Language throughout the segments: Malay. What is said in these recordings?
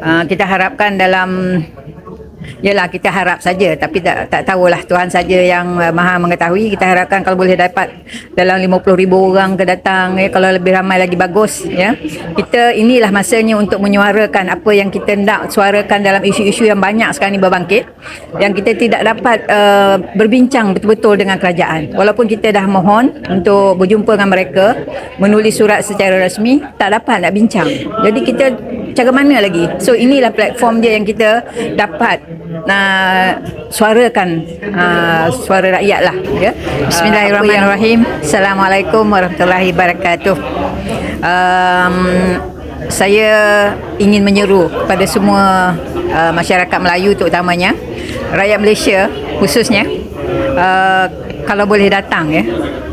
uh, kita harapkan dalam Yalah kita harap saja tapi tak tak tahulah Tuhan saja yang uh, Maha mengetahui. Kita harapkan kalau boleh dapat dalam 50,000 orang ke datang ya kalau lebih ramai lagi bagus ya. Kita inilah masanya untuk menyuarakan apa yang kita nak suarakan dalam isu-isu yang banyak sekarang ni berbangkit yang kita tidak dapat uh, berbincang betul-betul dengan kerajaan. Walaupun kita dah mohon untuk berjumpa dengan mereka menulis surat secara rasmi tak dapat nak bincang. Jadi kita cara mana lagi? So inilah platform dia yang kita dapat nak suarakan uh, suara rakyat lah ya. Bismillahirrahmanirrahim. Assalamualaikum warahmatullahi wabarakatuh. Um, saya ingin menyeru kepada semua uh, masyarakat Melayu terutamanya rakyat Malaysia khususnya uh, kalau boleh datang ya.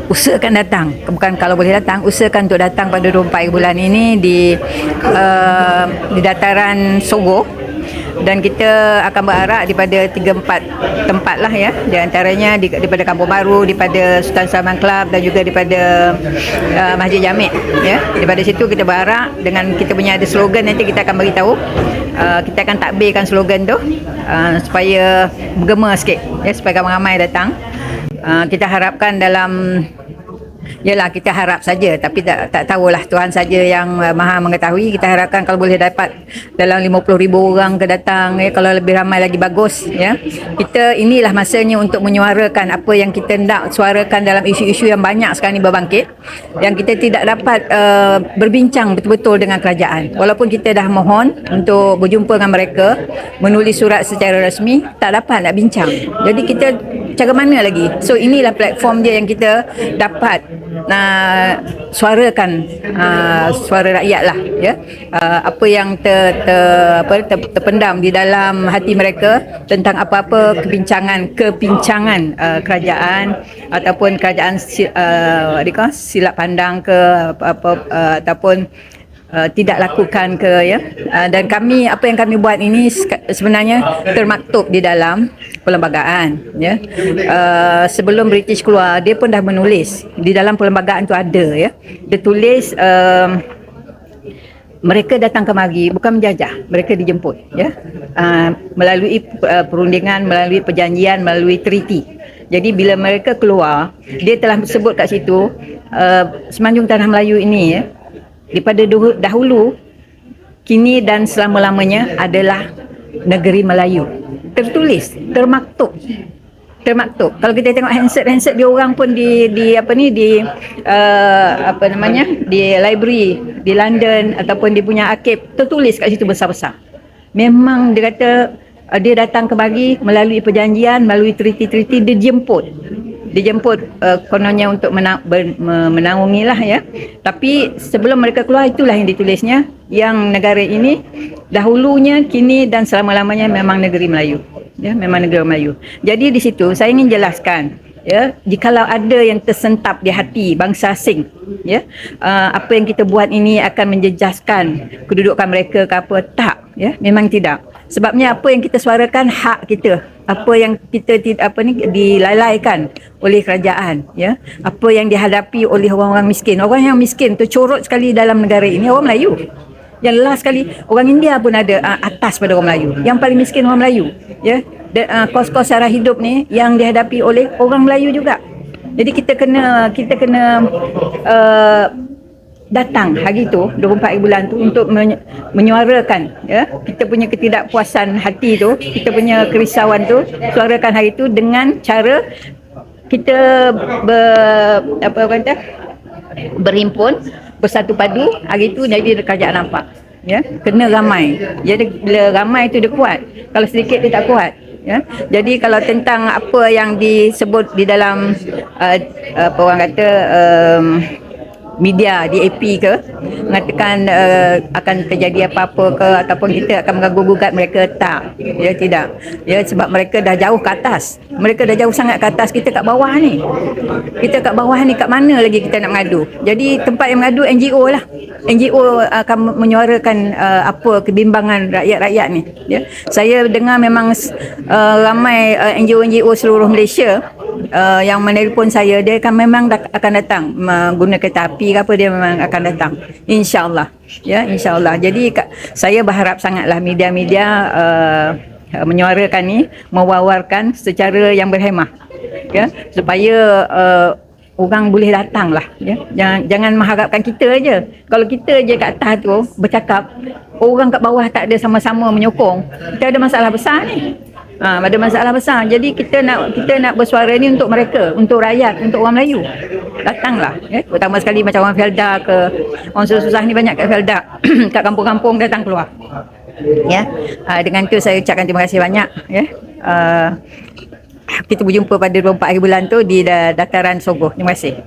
Usahakan datang. Bukan kalau boleh datang usahakan untuk datang pada 24 bulan ini di uh, di dataran Sogo. Dan kita akan berarak daripada 3-4 tempat lah ya. Di antaranya di, daripada Kampung Baru daripada Sultan Salman Club dan juga daripada uh, Masjid Jamik ya. Daripada situ kita berarak dengan kita punya ada slogan nanti kita akan beritahu. Uh, kita akan takbirkan slogan tu uh, supaya bergema sikit ya supaya ramai-ramai datang uh, kita harapkan dalam Yalah kita harap saja tapi tak tak tahulah Tuhan saja yang uh, Maha mengetahui. Kita harapkan kalau boleh dapat dalam 50,000 orang ke datang ya kalau lebih ramai lagi bagus ya. Kita inilah masanya untuk menyuarakan apa yang kita nak suarakan dalam isu-isu yang banyak sekarang ni berbangkit yang kita tidak dapat uh, berbincang betul-betul dengan kerajaan. Walaupun kita dah mohon untuk berjumpa dengan mereka menulis surat secara rasmi tak dapat nak bincang. Jadi kita cara mana lagi? So inilah platform dia yang kita dapat nak suarakan uh, suara rakyat lah ya. Uh, apa yang ter, ter, apa, ter, terpendam di dalam hati mereka tentang apa-apa kebincangan kebincangan uh, kerajaan ataupun kerajaan uh, silap pandang ke apa uh, ataupun Uh, tidak lakukan ke ya. Uh, dan kami apa yang kami buat ini sebenarnya termaktub di dalam perlembagaan ya. Uh, sebelum British keluar dia pun dah menulis. Di dalam perlembagaan tu ada ya. Dia tulis um, mereka datang kemari bukan menjajah mereka dijemput ya. Uh, melalui uh, perundingan melalui perjanjian melalui treaty. Jadi bila mereka keluar dia telah sebut kat situ uh, semenanjung tanah Melayu ini ya daripada dahulu kini dan selama-lamanya adalah negeri Melayu. Tertulis termaktub. Termaktub. Kalau kita tengok handset handset dia orang pun di di apa ni di uh, apa namanya di library di London ataupun di punya arkib tertulis kat situ besar-besar. Memang dia kata uh, dia datang kemari melalui perjanjian melalui treaty-treaty dia jemput dijemput uh, kononnya untuk mena- ber- menaungi lah ya. Tapi sebelum mereka keluar itulah yang ditulisnya yang negara ini dahulunya, kini dan selama-lamanya memang negeri Melayu. Ya, memang negeri Melayu. Jadi di situ saya ingin jelaskan ya jikalau ada yang tersentap di hati bangsa asing ya uh, apa yang kita buat ini akan menjejaskan kedudukan mereka ke apa tak ya memang tidak sebabnya apa yang kita suarakan hak kita. Apa yang kita apa ni dilalaikan oleh kerajaan ya. Apa yang dihadapi oleh orang-orang miskin. Orang yang miskin tercorot sekali dalam negara ini orang Melayu. Yang last sekali orang India pun ada uh, atas pada orang Melayu. Yang paling miskin orang Melayu ya. Dan, uh, kos-kos sara hidup ni yang dihadapi oleh orang Melayu juga. Jadi kita kena kita kena uh, datang hari tu 24 bulan tu untuk menyuarakan ya kita punya ketidakpuasan hati tu kita punya kerisauan tu suarakan hari tu dengan cara kita ber, apa kata berhimpun bersatu padu hari tu jadi kerajaan nampak ya kena ramai. Jadi bila ramai tu dia kuat kalau sedikit dia tak kuat ya. Jadi kalau tentang apa yang disebut di dalam uh, apa orang kata um, media di AP ke mengatakan uh, akan terjadi apa-apa ke ataupun kita akan mengganggu gugat mereka tak. Ya tidak. Ya sebab mereka dah jauh ke atas. Mereka dah jauh sangat ke atas. Kita kat bawah ni. Kita kat bawah ni kat mana lagi kita nak mengadu? Jadi tempat yang mengadu NGO lah. NGO akan menyuarakan uh, apa kebimbangan rakyat-rakyat ni. Ya. Saya dengar memang uh, ramai uh, NGO-NGO seluruh Malaysia uh, yang menelpon saya dia kan memang dak- akan datang. Menggunakan kereta api ke apa dia memang akan datang. Insyaallah. Ya insyaallah. Jadi saya berharap sangatlah media-media uh, menyuarakan ni mewawarkan secara yang berhemah. Ya supaya uh, orang boleh datang lah ya jangan jangan mengharapkan kita aja kalau kita je kat atas tu bercakap orang kat bawah tak ada sama-sama menyokong. Kita ada masalah besar ni Ha, ada masalah besar. Jadi kita nak kita nak bersuara ni untuk mereka, untuk rakyat, untuk orang Melayu. Datanglah. Ya. Terutama sekali macam orang Felda ke orang susah-susah ni banyak kat Felda. kat kampung-kampung datang keluar. Ya. Ha, dengan tu saya ucapkan terima kasih banyak. Ya. Uh, kita berjumpa pada 24 hari bulan tu di da- dataran Sogoh. Terima kasih.